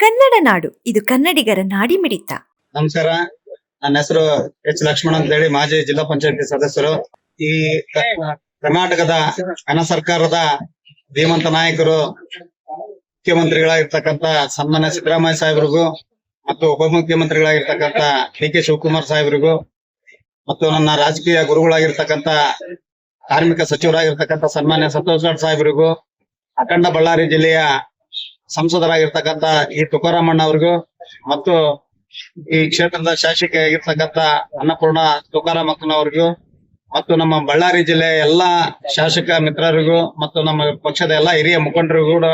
ಕನ್ನಡ ನಾಡು. ಇದು ಕನ್ನಡಿಗರ ನಾಡಿಮಿಡಿತ ನಮಸ್ಕಾರ. ನನ್ನ ಹೆಸರು ಎಚ್ ಲಕ್ಷ್ಮಣ್ ಅಂತ ಹೇಳಿ ಮಾಜಿ ಜಿಲ್ಲಾ ಪಂಚಾಯತಿ ಸದಸ್ಯರು. ಈ ಕರ್ನಾಟಕದ ಹಣ ಸರ್ಕಾರದ ಧೀಮಂತ ನಾಯಕರು ಮುಖ್ಯಮಂತ್ರಿಗಳಾಗಿರ್ತಕ್ಕಂತ ಸನ್ಮಾನ್ಯ ಸಿದ್ದರಾಮಯ್ಯ ಸಾಹೇಬ್ರಿಗೂ ಮತ್ತು ಉಪಮುಖ್ಯಮಂತ್ರಿಗಳಾಗಿರ್ತಕ್ಕಂತ ಡಿ ಕೆ ಶಿವಕುಮಾರ್ ಸಾಹೇಬ್ರಿಗೂ ಮತ್ತು ನನ್ನ ರಾಜಕೀಯ ಗುರುಗಳಾಗಿರ್ತಕ್ಕಂತ ಕಾರ್ಮಿಕ ಸಚಿವರಾಗಿರ್ತಕ್ಕಂತ ಸನ್ಮಾನ್ಯ ಸಂತೋಷ್ ಸಾಹೇಬ್ರಿಗೂ, ಅಖಂಡ ಬಳ್ಳಾರಿ ಜಿಲ್ಲೆಯ ಸಂಸದರಾಗಿರ್ತಕ್ಕಂತ ಈ ತುಕಾರಾಮಣ್ಣ ಅವ್ರಿಗೂ ಮತ್ತು ಈ ಕ್ಷೇತ್ರದ ಶಾಸಕ ಆಗಿರ್ತಕ್ಕಂತ ಅನ್ನಪೂರ್ಣ ತುಕಾರಾಮಕ್ಕನ ಅವ್ರಿಗೂ ಮತ್ತು ನಮ್ಮ ಬಳ್ಳಾರಿ ಜಿಲ್ಲೆಯ ಎಲ್ಲಾ ಶಾಸಕ ಮಿತ್ರರಿಗೂ ಮತ್ತು ನಮ್ಮ ಪಕ್ಷದ ಎಲ್ಲಾ ಹಿರಿಯ ಮುಖಂಡರಿಗೂ ಕೂಡ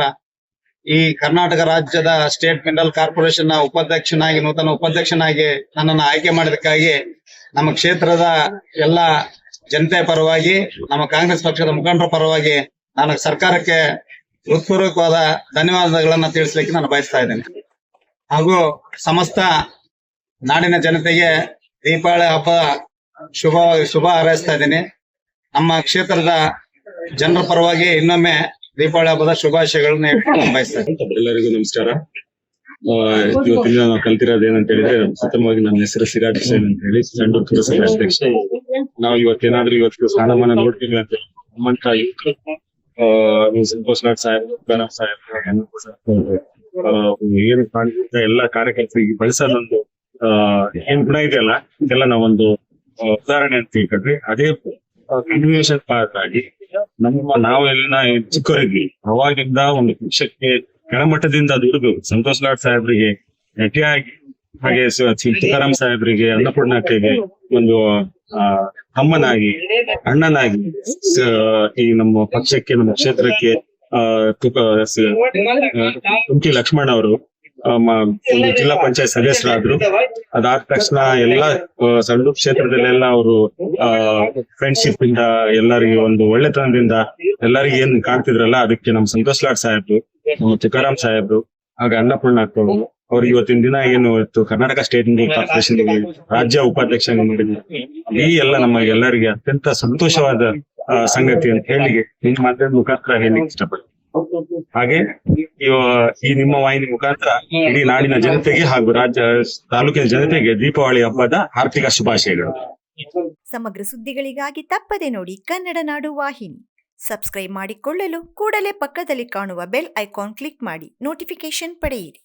ಈ ಕರ್ನಾಟಕ ರಾಜ್ಯದ ಸ್ಟೇಟ್ ಮಿನರಲ್ ಕಾರ್ಪೊರೇಷನ್ನ ಉಪಾಧ್ಯಕ್ಷನಾಗಿ, ನೂತನ ಉಪಾಧ್ಯಕ್ಷನಾಗಿ ನನ್ನನ್ನು ಆಯ್ಕೆ ಮಾಡಿದಕ್ಕಾಗಿ ನಮ್ಮ ಕ್ಷೇತ್ರದ ಎಲ್ಲ ಜನತೆ ಪರವಾಗಿ, ನಮ್ಮ ಕಾಂಗ್ರೆಸ್ ಪಕ್ಷದ ಮುಖಂಡರ ಪರವಾಗಿ ನಾನು ಸರ್ಕಾರಕ್ಕೆ ಹೃತ್ಪೂರ್ವಕವಾದ ಧನ್ಯವಾದಗಳನ್ನ ತಿಳಿಸ್ಲಿಕ್ಕೆ ನಾನು ಬಯಸ್ತಾ ಇದ್ದೇನೆ. ಹಾಗೂ ಸಮಸ್ತ ನಾಡಿನ ಜನತೆಗೆ ದೀಪಾವಳಿ ಹಬ್ಬ ಶುಭ ಶುಭ ಹಾರೈಸ್ತಾ ಇದ್ದೀನಿ. ನಮ್ಮ ಕ್ಷೇತ್ರದ ಜನರ ಪರವಾಗಿ ಇನ್ನೊಮ್ಮೆ ದೀಪಾವಳಿ ಹಬ್ಬದ ಶುಭಾಶಯಗಳನ್ನ ಬಯಸ್ತಾ ಎಲ್ಲರಿಗೂ ನಮಸ್ಕಾರ. ಇವತ್ತಿನ ನಾವು ಕಲ್ತಿರೋದು ಏನಂತ ಹೇಳಿದ್ರೆ ಪ್ರಥಮವಾಗಿ ನನ್ನ ಹೆಸರು ಸಿರಾಜ್ ಹುಸೇನ್ ಅಂತ ಹೇಳಿ ಸಂಡೂರ್ ಪುರಸಭೆ ಅಧ್ಯಕ್ಷ ನಾವು ಇವತ್ತೇನಾದ್ರೂ ಇವತ್ತು ಸ್ಥಾನಮಾನ ನೋಡ್ತೀವಿ ಅಂತ ನಮ್ಮಂತ ಯುವಕರು, ಆ, ನೀವು ಸಂತೋಷ್ ನಾಥ್ ಸಾಹೇಬ್ ಗಣಪ್ ಸಾಹೇಬ್ ಏನು ಕಾಣಿಸುತ್ತೆ ಎಲ್ಲ ಕಾರ್ಯಕರ್ತರಿಗೆ ಬಳಸೋದೊಂದು ಏನ್ ಗುಣ ಇದೆಯಲ್ಲ ಇದೆಲ್ಲ ನಾವೊಂದು ಉದಾಹರಣೆ ಅಂತ ತಿಳ್ಕೊಂಡ್ರಿ ಅದೇ ಕಂಟಿನ್ಯೂಷನ್ ಪಾರ್ಟ್ ಆಗಿ ನಮ್ಮ ನಾವೆಲ್ಲ ಚಿಕ್ಕವರಿದ್ವಿ. ಅವಾಗಿಂದ ಒಂದು ಪಕ್ಷಕ್ಕೆ ಕೆಳಮಟ್ಟದಿಂದ ದುಡಿದು ಸಂತೋಷ್ ಲಾಡ್ ಸಾಹೇಬ್ರಿಗೆ ಗಟ್ಟಿಯಾಗಿ ಹಾಗೆ ತುಕಾರಾಮ್ ಸಾಹೇಬ್ರಿಗೆ ಅನ್ನಪೂರ್ಣಕ್ಕೆ ಒಂದು ಆ, ತಮ್ಮನಾಗಿ ಅಣ್ಣನಾಗಿ ಈ ನಮ್ಮ ಪಕ್ಷಕ್ಕೆ ನಮ್ಮ ಕ್ಷೇತ್ರಕ್ಕೆ ಕುಂಕಿ ಲಕ್ಷ್ಮಣ್ ಅವರು ಒಂದು ಜಿಲ್ಲಾ ಪಂಚಾಯತ್ ಸದಸ್ಯರಾದ್ರು. ಅದಾದ ತಕ್ಷಣ ಎಲ್ಲಾ ಸಣ್ಣ ಕ್ಷೇತ್ರದಲ್ಲೆಲ್ಲ ಅವರು ಫ್ರೆಂಡ್ಶಿಪ್ ಇಂದ ಎಲ್ಲರಿಗೂ ಒಂದು ಒಳ್ಳೆತನದಿಂದ ಎಲ್ಲರಿಗೂ ಏನ್ ಕಾಣ್ತಿದ್ರಲ್ಲ ಅದಕ್ಕೆ ನಮ್ಮ ಸಂತೋಷ್ ಲಾಡ್ ಸಾಹೇಬ್ರು ತುಕಾರಾಮ್ ಸಾಹೇಬ್ರು ಹಾಗೆ ಅನ್ನಪೂರ್ಣ ಅವ್ರಿಗೆ ಇವತ್ತಿನ ದಿನ ಏನು ಇವತ್ತು ಕರ್ನಾಟಕ ಸ್ಟೇಟ್ ಕಾರ್ಪೊರೇಷನ್ ರಾಜ್ಯ ಉಪಾಧ್ಯಕ್ಷ ಈ ಎಲ್ಲ ನಮ್ಮ ಎಲ್ಲರಿಗೆ ಅತ್ಯಂತ ಸಂತೋಷವಾದ ಸಂಗತಿ ಅಂತ ಹೇಳಿ ನಿಮ್ಮ ಮಾತಿನ ಮುಖಾಂತರ ಹೇಳಿಕ್ಕೆ ಇಷ್ಟಪಡ್ತೀನಿ. ಹಾಗೆ ಈ ನಿಮ್ಮ ವಾಹಿನಿ ಮುಖಾಂತರ ಇಡೀ ನಾಡಿನ ಜನತೆಗೆ ಹಾಗೂ ರಾಜ್ಯ, ತಾಲೂಕಿನ ಜನತೆಗೆ ದೀಪಾವಳಿ ಹಬ್ಬದ ಆರ್ಥಿಕ ಶುಭಾಶಯಗಳು. ಸಮಗ್ರ ಸುದ್ದಿಗಳಿಗಾಗಿ ತಪ್ಪದೆ ನೋಡಿ ಕನ್ನಡ ನಾಡು ವಾಹಿನಿ. ಸಬ್ಸ್ಕ್ರೈಬ್ ಮಾಡಿಕೊಳ್ಳಲು ಕೂಡಲೇ ಪಕ್ಕದಲ್ಲಿ ಕಾಣುವ ಬೆಲ್ ಐಕಾನ್ ಕ್ಲಿಕ್ ಮಾಡಿ ನೋಟಿಫಿಕೇಶನ್ ಪಡೆಯಿರಿ.